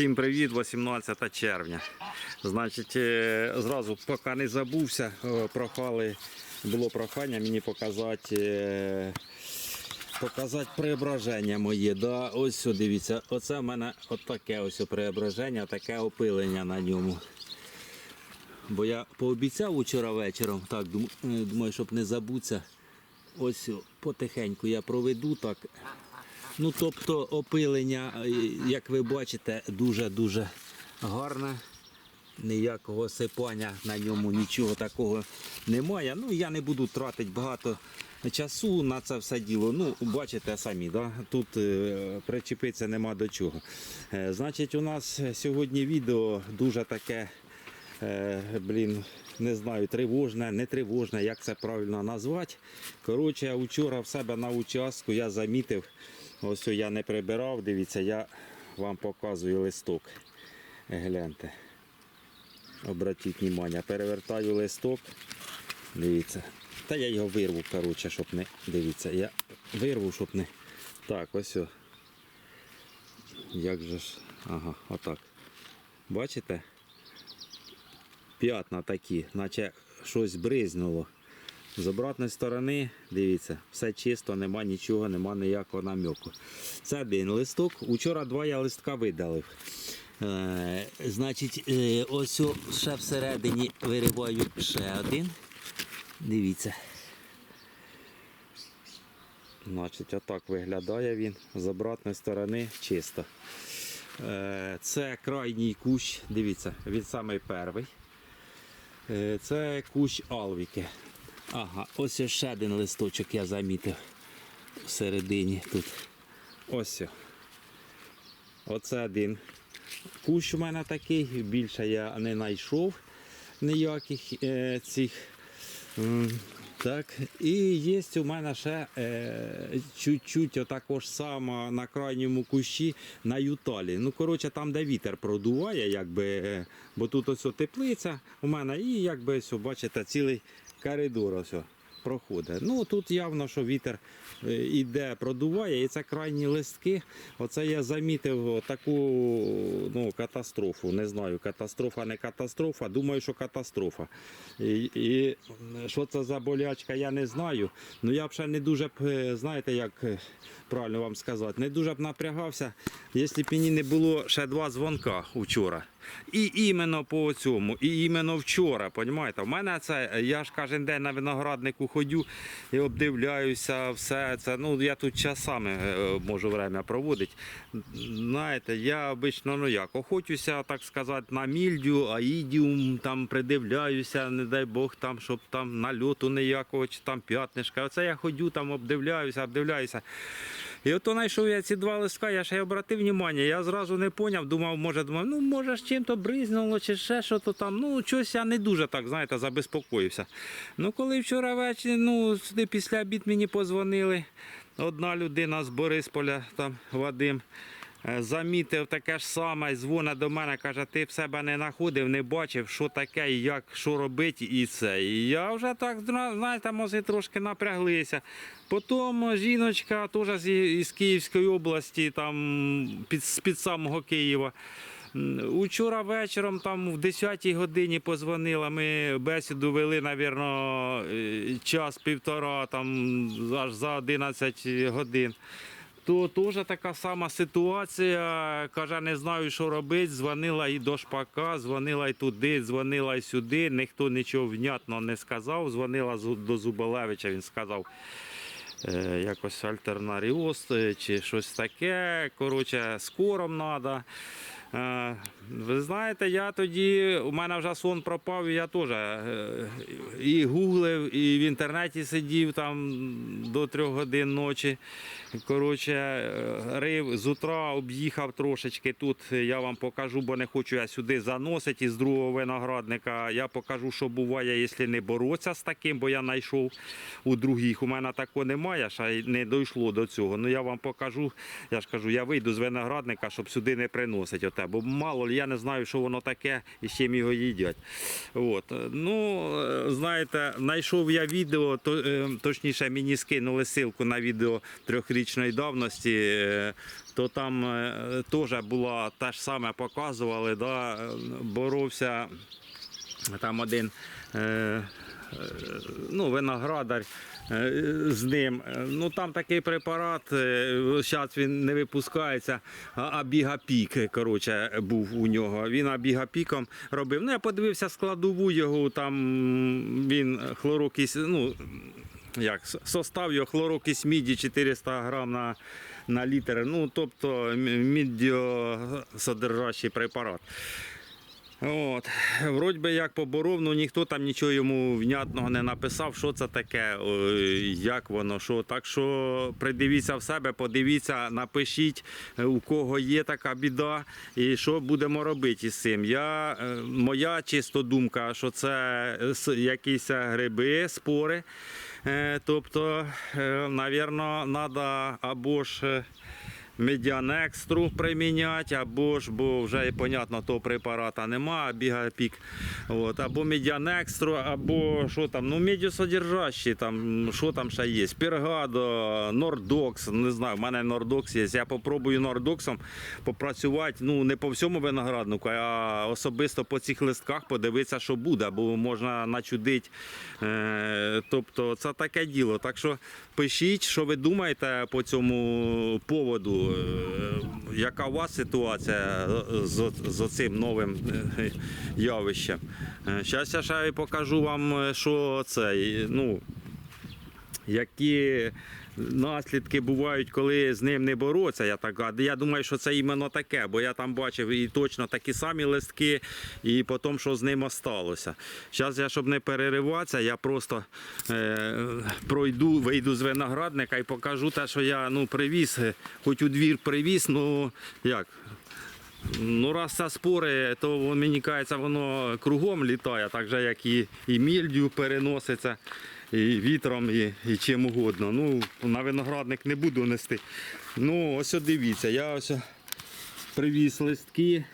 Всім привіт, 18 червня. Значить, е, зразу, поки не забувся, е, прохали, було прохання мені показати, е, показати преображення моє. Да, ось дивіться, оце в мене отаке ось преображення, таке опилення на ньому. Бо я пообіцяв учора вечором, так, думаю, щоб не забутися. Ось потихеньку я проведу так. Ну, тобто опилення, е, як ви бачите, дуже-дуже гарне. Ніякого сипання на ньому нічого такого немає. Ну, я не буду тратити багато часу на це все діло. Ну, бачите самі, да? тут е, причепитися нема до чого. Е, значить, у нас сьогодні відео дуже таке, блін, не знаю, тривожне, не тривожне, як це правильно назвати. Коротше, вчора в себе на участку я замітив, ось я не прибирав, дивіться, я вам показую листок. Гляньте. Обратіть увагу, перевертаю листок. Дивіться. Та я його вирву, коротше, щоб не. Дивіться, я вирву, щоб не. Так, ось. о. Як же ж. Ага, отак. Бачите? П'ятна такі, наче щось бризнуло. З обратної сторони, дивіться, все чисто, нема нічого, нема ніякого наміку. Це один листок. Учора два я листка видалив. Е, значить, е, ось ще всередині вириваю ще один. Дивіться. Значить, отак виглядає він. З обратної сторони чисто. Е, це крайній кущ, дивіться, він самий перший. Е, Це кущ Алвіки. Ага, ось ще один листочок я замітив всередині тут. Ось. Оце один кущ у мене такий, більше я не знайшов ніяких е, цих. Так, і є у мене ще е, чуть-чуть також само на крайньому кущі на юталі. Ну, коротше, там, де вітер продуває, якби, е, бо тут ось теплиця у мене, і якби ось, бачите, цілий коридор ось проходить. Ну тут явно, що вітер е, іде, продуває, і це крайні листки. Оце я замітив таку ну, катастрофу. Не знаю, катастрофа, не катастрофа. Думаю, що катастрофа. І, і що це за болячка, я не знаю. Ну я б ще не дуже б, е, знаєте, як е, правильно вам сказати, не дуже б напрягався, якщо б мені не було ще два дзвонка вчора. І іменно по цьому, і іменно вчора, понімаєте? У мене це, я ж кожен день на винограднику ходю і обдивляюся, все це. Ну, я тут часами е, можу время проводити. Знаєте, я обично, ну як, охочуся, так сказати, на мільдю, аїдіум, там придивляюся, не дай Бог, там, щоб там нальоту ніякого, чи там п'ятнишка. Оце я ходю, там обдивляюся, обдивляюся. І от знайшов я ці два листка, я ще й обратив увагу, я зразу не поняв, думав, може, думав, ну може ж чим-то бризнуло чи ще що то там. Ну, щось я не дуже так, знаєте, забезпокоївся. Ну, коли вчора ввечері, ну, сюди після обід мені позвонили, одна людина з Борисполя, там Вадим. Е, Замітив таке ж саме, дзвонить до мене, каже, ти в себе не знаходив, не бачив, що таке, і як, що робити, і це. І я вже так, знаєте, може, трошки напряглися. Потім жіночка теж з, Київської області, там під, з-під самого Києва. Учора вечором, там в 10-й годині позвонила. Ми бесіду вели, напевно, час-півтора, там аж за 11 годин. То теж така сама ситуація. Каже, не знаю, що робити. Дзвонила і до шпака, дзвонила і туди, дзвонила і сюди. Ніхто нічого внятно не сказав. Дзвонила до Зубалевича, він сказав. е, Якось альтернаріоз е, чи щось таке. Коротше, скором треба. Ви знаєте, я тоді, у мене вже сон пропав, і я теж е, і гуглив, і в інтернеті сидів там до трьох годин ночі. Коротше, е, рив з утра об'їхав трошечки тут. Я вам покажу, бо не хочу я сюди заносити із другого виноградника. Я покажу, що буває, якщо не боротися з таким, бо я знайшов у других. У мене такого немає, ще не дійшло до цього. Ну я вам покажу. Я ж кажу, я вийду з виноградника, щоб сюди не приносити те, бо мало я не знаю, що воно таке і з чим його їдять. От. Ну, е, знаєте, знайшов я відео, е, точніше, мені скинули ссылку на відео трьохрічної давності. е, То там теж була те ж саме показували, да, боровся там один ну, виноградар з ним. Е, Ну там такий препарат, зараз він не випускається, а абігапік, коротше, був у нього. Він абігапіком робив. Ну, я подивився складову його, там він хлорокіс, ну, як, состав його хлорокіс міді 400 грам на, на літр. Ну, тобто мідіосодержащий препарат. От, вроді би як поборов, ну ніхто там нічого йому внятного не написав, що це таке, як воно, що. Так що придивіться в себе, подивіться, напишіть, е, у кого є така біда, і що будемо робити із цим. Я, е, моя чисто думка, що це е, якісь гриби, спори. Тобто, навірно, треба або ж. Медіанекстру приміняти, або ж, бо вже і понятно, того препарата нема, бігапік. От, або медіанекстру, або що там, ну медіосодержащі, там, що там ще є, Пергадо, Нордокс, не знаю, в мене Нордокс є. Я попробую Нордоксом попрацювати, ну не по всьому винограднику, а особисто по цих листках подивитися, що буде, бо можна начудити. Е, тобто це таке діло. Так що пишіть, що ви думаєте по цьому поводу, яка у вас ситуація з, з цим новим е, явищем. Зараз я ще покажу вам, е, що це. Ну, які наслідки бувають, коли з ним не боротися. Я так. Я думаю, що це іменно таке, бо я там бачив і точно такі самі листки, і потім, що з ним осталося. Зараз я, щоб не перериватися, я просто е, пройду, вийду з виноградника і покажу те, що я ну, привіз, е, хоч у двір привіз, ну як. Ну, раз це спори, то мені кажеться, воно кругом літає, так же, як і, і мільдю переноситься, і вітром, і, і чим угодно. Ну, на виноградник не буду нести. Ну, ось дивіться, я ось привіз листки.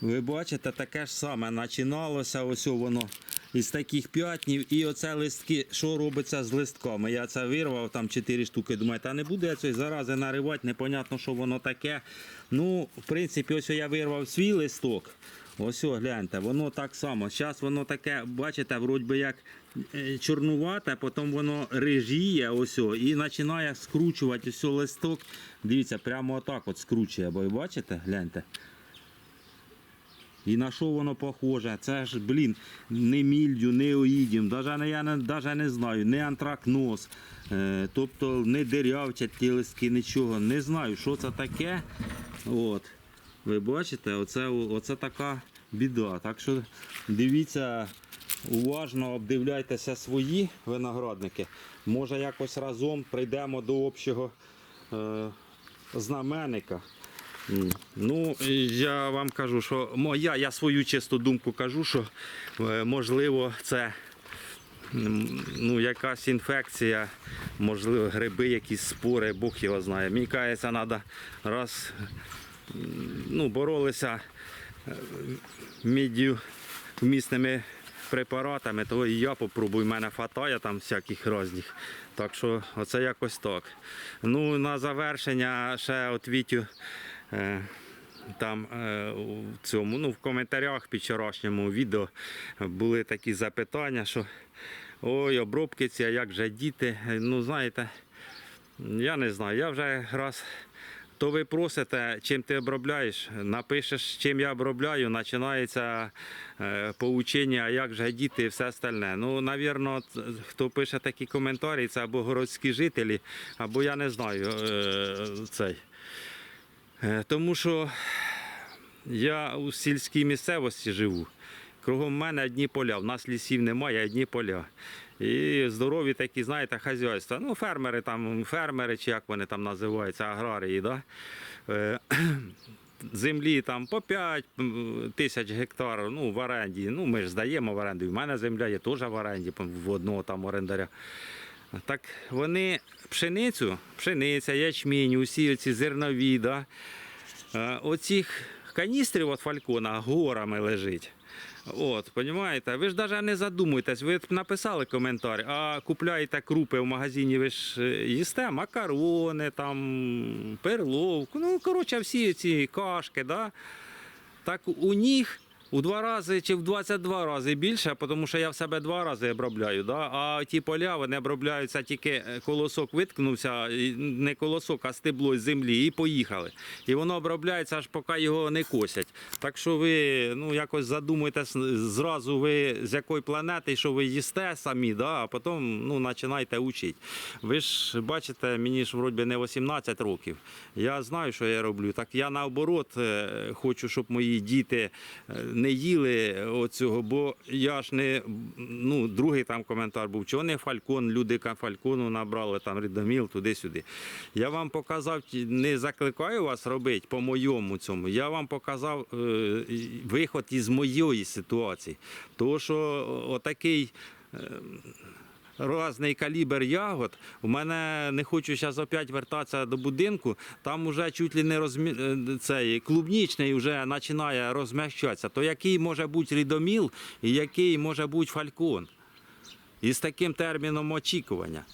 Ви бачите, таке ж саме починалося, ось воно із таких п'ятнів. І оце листки, що робиться з листками. Я це вирвав, там 4 штуки. Думаю, та не буду я цієї зарази наривати, непонятно, що воно таке. Ну, в принципі, ось я вирвав свій листок. Ось о, гляньте, воно так само. Зараз воно таке, бачите, вроді би як е, чорнувате, потім воно рижіє ось і починає скручувати ось листок. Дивіться, прямо отак от скручує. Бо бачите, гляньте. І на що воно похоже? Це ж, блін, не мільдю, не оїдім, не, я не, даже не знаю, не антракноз, е, тобто не дирявчать ті листки, нічого. Не знаю, що це таке. От. Ви бачите, оце, оце така біда. Так що дивіться уважно, обдивляйтеся свої виноградники. Може якось разом прийдемо до общого е, знаменника. Ну, я вам кажу, що моя, я свою чисту думку кажу, що е, можливо це ну, якась інфекція, можливо, гриби, якісь спори, Бог його знає. Мені кажеться, треба раз ну, боролися міддю вмісними препаратами, то і я попробую. У мене хватає там всяких різних. Так що оце якось так. Ну, на завершення ще от Вітю. е, Там е, у цьому, ну, в коментарях під вчорашньому відео були такі запитання, що ой, обробки ці, а як же діти. Ну, знаєте, я не знаю, я вже раз. То ви просите, чим ти обробляєш, напишеш, чим я обробляю, починається е, поучення, як же діти і все остальне. Ну, навірно, хто пише такі коментарі, це або городські жителі, або я не знаю е, цей. Е, Тому що я у сільській місцевості живу. Кругом мене одні поля. В нас лісів немає, одні поля. І здорові такі, знаєте, хазяйства. Ну, фермери там, фермери, чи як вони там називаються, аграрії, да? Е, Землі там по 5 тисяч гектарів ну, в оренді. Ну, ми ж здаємо в оренду. В мене земля є теж в оренді в одного там орендаря. Так вони пшеницю, пшениця, ячмінь, усі ці зернові, да, е, оцих каністрів від фалькона горами лежить. От, понімаєте? Ви ж навіть не задумуєтесь, ви написали коментар, а купляєте крупи в магазині, ви ж е, їсте макарони, там, перловку, ну, коротше, всі ці кашки, да? так у них у два рази чи в 22 рази більше, тому що я в себе два рази обробляю. Да? А ті поля вони обробляються тільки е, колосок виткнувся, не колосок, а стебло з землі, і поїхали. І воно обробляється аж поки його не косять. Так що ви ну, якось задумуєтесь зразу, ви з якої планети, що ви їсте самі, да? а потім ну, починайте учити. Ви ж бачите, мені ж вроді не 18 років. Я знаю, що я роблю. Так я наоборот е, хочу, щоб мої діти е, не їли оцього, бо я ж не ну, другий там коментар був, чого не фалькон, люди фалькону набрали там рідоміл туди-сюди. Я вам показав, не закликаю вас робити по моєму цьому. Я вам показав е, виход із моєї ситуації. Тому що отакий різний калібр ягод. У мене не хочу зараз опять вертатися до будинку. Там уже чуть ли не розмі... е, цей клубнічний вже починає розмягчатися. То який може бути рідоміл і який може бути фалькон? І з таким терміном очікування.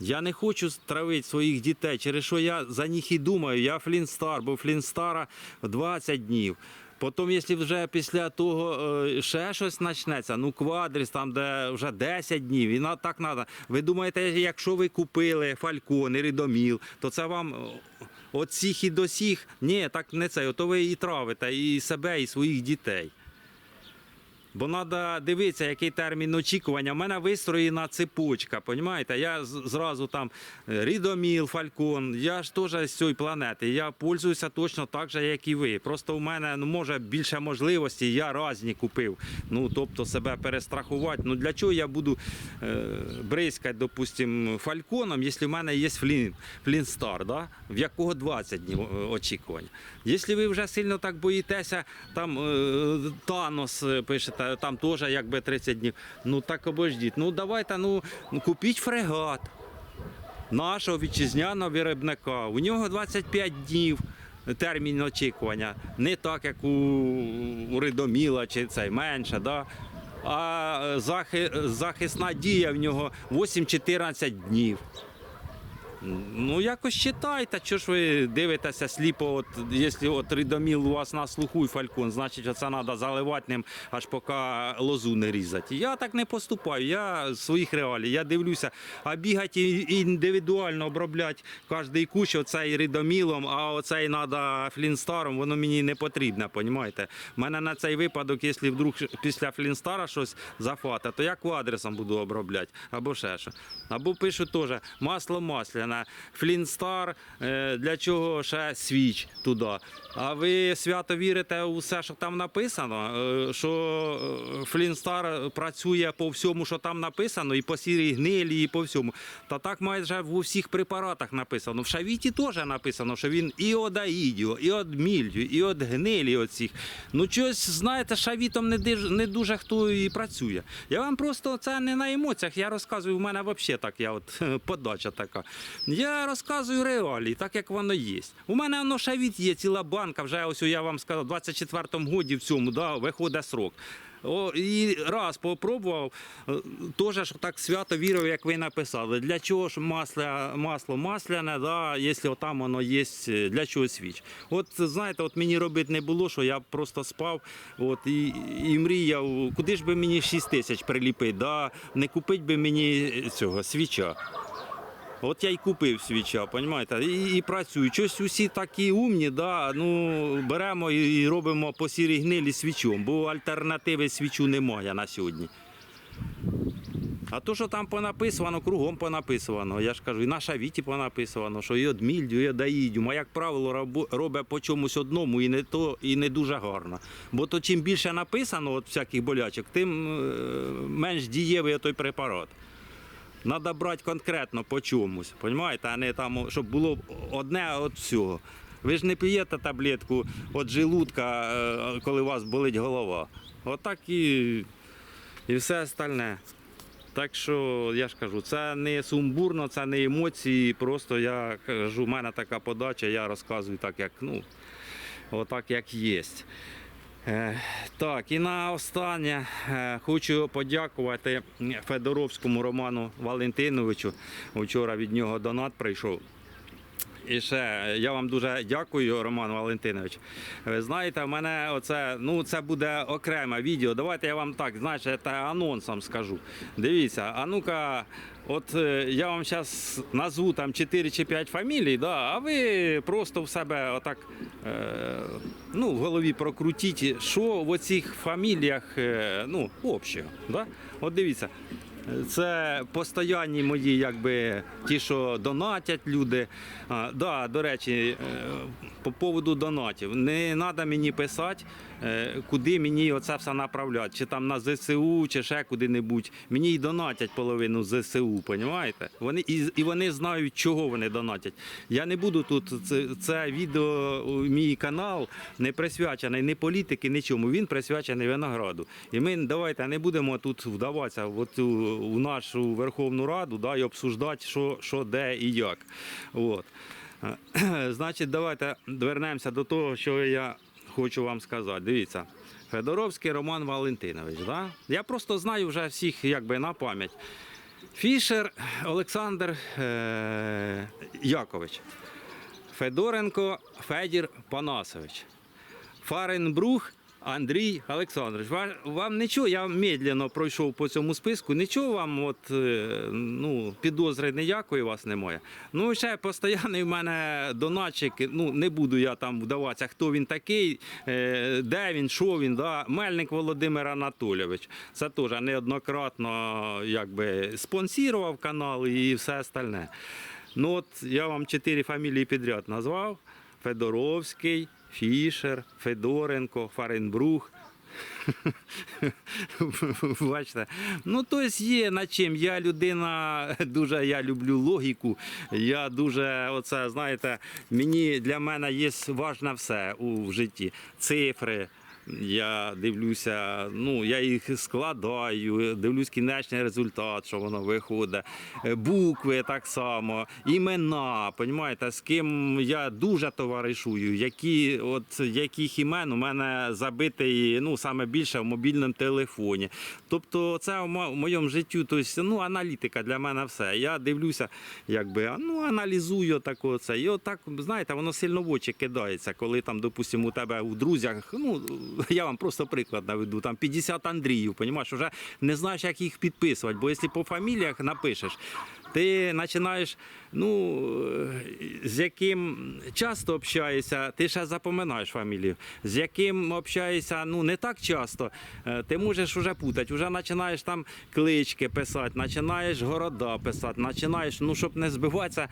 Я не хочу травити своїх дітей, через що я за них і думаю. Я Флінстар, бо Флінстара 20 днів. Потім, якщо вже після того е, ще щось почнеться, ну квадріс, там де вже 10 днів, і так треба. Ви думаєте, якщо ви купили фалькон і рідоміл, то це вам е, от сіх і до сіх? Ні, так не це. Ото ви і травите і себе, і своїх дітей. Бо треба дивитися, який термін очікування. У мене вистроєна цепочка, понімаєте? Я зразу там е, Рідоміл, Фалькон, я ж теж з цієї планети. Я пользуюся точно так же, як і ви. Просто у мене ну, може більше можливостей, я різні купив. Ну, тобто себе перестрахувати. Ну для чого я буду е, бризкати, допустим, фальконом, якщо в мене є флін, флінстар, да? в якого 20 днів е, очікування. Якщо ви вже сильно так боїтеся, там е, Танос е, пишете, там теж якби 30 днів. Ну так обождіть. Ну давайте, ну купіть фрегат нашого вітчизняного виробника. У нього 25 днів. Термін очікування не так, як у, Ридоміла чи цей менше, да? а е, захи, захисна дія в нього 8-14 днів. Ну, якось читайте, що ж ви дивитеся сліпо, от, якщо от рідоміл у вас на слуху і фалькон, значить це треба заливати ним, аж поки лозу не різати. Я так не поступаю, я з своїх реалій, я дивлюся, а бігати індивідуально обробляти кожний кущ оцей рідомілом, а оцей треба флінстаром, воно мені не потрібно, понімаєте? У мене на цей випадок, якщо вдруг після флінстара щось зафата, то я квадресом буду обробляти, або ще що. Або пишу теж масло масляне, флінстар, е, для чого ще свіч туди. А ви свято вірите у все, що там написано, е, що е, флінстар працює по всьому, що там написано, і по сірій гнилі, і по всьому. Та так майже в усіх препаратах написано. В шавіті теж написано, що він і од аїдіо, і од мільдю, і од гнилі оцих. Ну, щось, знаєте, шавітом не, диж- не дуже хто і працює. Я вам просто це не на емоціях, я розказую, у мене взагалі так, я от подача така. Я розказую реалії, так як воно є. У мене воно шавіт є, ціла банка, вже ось я вам сказав, у 24-му годі в цьому да, виходить срок. О, і раз попробував, е, теж так свято вірив, як ви написали. Для чого ж масло, масло масляне, да, якщо там воно є, е, для чого свіч. От знаєте, от мені робити не було, що я просто спав от, і, і мріяв, куди ж би мені 6 тисяч приліпити, да, не купити би мені цього свіча. От я й купив свіча, понімаєте, і, і працюю. Щось усі такі умні, да, ну, беремо і, і робимо по сірій гнилі свічом, бо альтернативи свічу немає на сьогодні. А то, що там понаписано, кругом понаписано. Я ж кажу, і на шавіті понаписано, що і од мільдю, і од аїдю. А як правило, робить по чомусь одному і не то, і не дуже гарно. Бо то чим більше написано от всяких болячок, тим е, менш дієвий той препарат. Треба брати конкретно по чомусь, розумієте, а не там, щоб було одне від всього. Ви ж не п'єте таблетку від желудка, е, коли у вас болить голова. Отак і, і все остальне. Так що я ж кажу, це не сумбурно, це не емоції. Просто я кажу, в мене така подача, я розказую так, як ну. отак як є. Е, Так, і на останнє е, хочу подякувати Федоровському Роману Валентиновичу. Вчора від нього донат прийшов. І ще я вам дуже дякую, Роман Валентинович. Ви знаєте, в мене оце, ну це буде окреме відео. Давайте я вам так, знаєте, анонсом скажу. Дивіться, а ну-ка, от е, я вам зараз назву там 4 чи 5 фамілій, да, а ви просто в себе отак е, ну, в голові прокрутіть, що в оцих фаміліях е, ну, общого. Да? От дивіться. Це постоянні мої, якби ті, що донатять люди. А, да, до речі, е, по поводу донатів. Не треба мені писати, куди мені оце все направляти, чи там на ЗСУ, чи ще куди-небудь. Мені й донатять половину ЗСУ, понімаєте? Вони і, і вони знають, чого вони донатять. Я не буду тут це, це відео, мій канал не присвячений ні політики, нічому. Він присвячений винограду. І ми давайте не будемо тут вдаватися в, оту, в нашу Верховну Раду да, і обсуждати, що, що де і як. От. Е, Значить, давайте вернемося до того, що я хочу вам сказати. Дивіться. Федоровський Роман Валентинович. Да? Я просто знаю вже всіх якби на пам'ять. Фішер Олександр е- Якович. Федоренко Федір Панасович. Фаренбрух Андрій Олександрович. Ва- Вам нічого, я медленно пройшов по цьому списку, нічого вам от, е, ну, підозри ніякої у вас немає. Ну, ще постійний в мене донатчик, ну, не буду я там вдаватися, хто він такий, е, де він, що він. Да? Мельник Володимир Анатолійович. Це теж неоднократно якби, спонсорував канал і все остальне. Ну, от я вам чотири фамілії підряд назвав: Федоровський, Фішер, Федоренко, Фаренбрух. Бачите, ну тобто є над чим. Я людина дуже я люблю логіку. Я дуже, оце знаєте, мені для мене є важне все у житті. Цифри. Я дивлюся, ну я їх складаю, дивлюсь кінечний результат, що воно виходить. Е, Букви так само, імена, понімаєте, з ким я дуже товаришую, які, от яких імен у мене забитий ну, саме більше в мобільному телефоні. Тобто, це в моєму житті, тобто, ну, аналітика для мене все. Я дивлюся, якби ну, аналізую так оце. І отак, знаєте, воно сильно в очі кидається, коли там, допустимо, у тебе у друзях, ну я вам просто приклад наведу, там 50 Андріїв, понімаєш, вже не знаєш, як їх підписувати, бо якщо по фаміліях напишеш. Ти починаєш, ну, е, з яким часто общаєшся, ти ще запоминаєш фамілію. З яким общаєшся, ну, не так часто, е, ти можеш вже путати. Вже починаєш там клички писати, починаєш города писати, починаєш, ну, щоб не збиватися,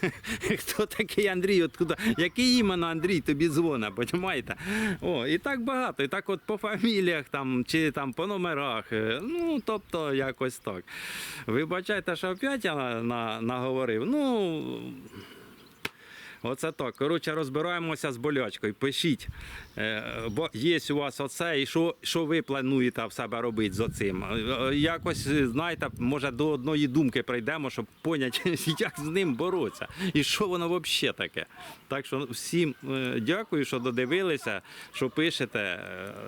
хто такий Андрій, откуда, який іменно Андрій тобі дзвонить, розумієте? О, і так багато, і так от по фаміліях там, чи там по номерах, е, ну, тобто якось так. Вибачайте, що опять я на, на, наговорив. Ну, Оце так. Коротше, розбираємося з болячкою. Пишіть, е, бо є у вас оце, і що, що ви плануєте в себе робити з оцим. Е, е, Якось, знаєте, може до одної думки прийдемо, щоб поняти, як з ним боротися. І що воно взагалі таке. Так що всім дякую, що додивилися, що пишете.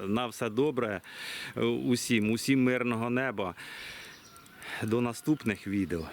На все добре. Усім, усім мирного неба. До наступних відео.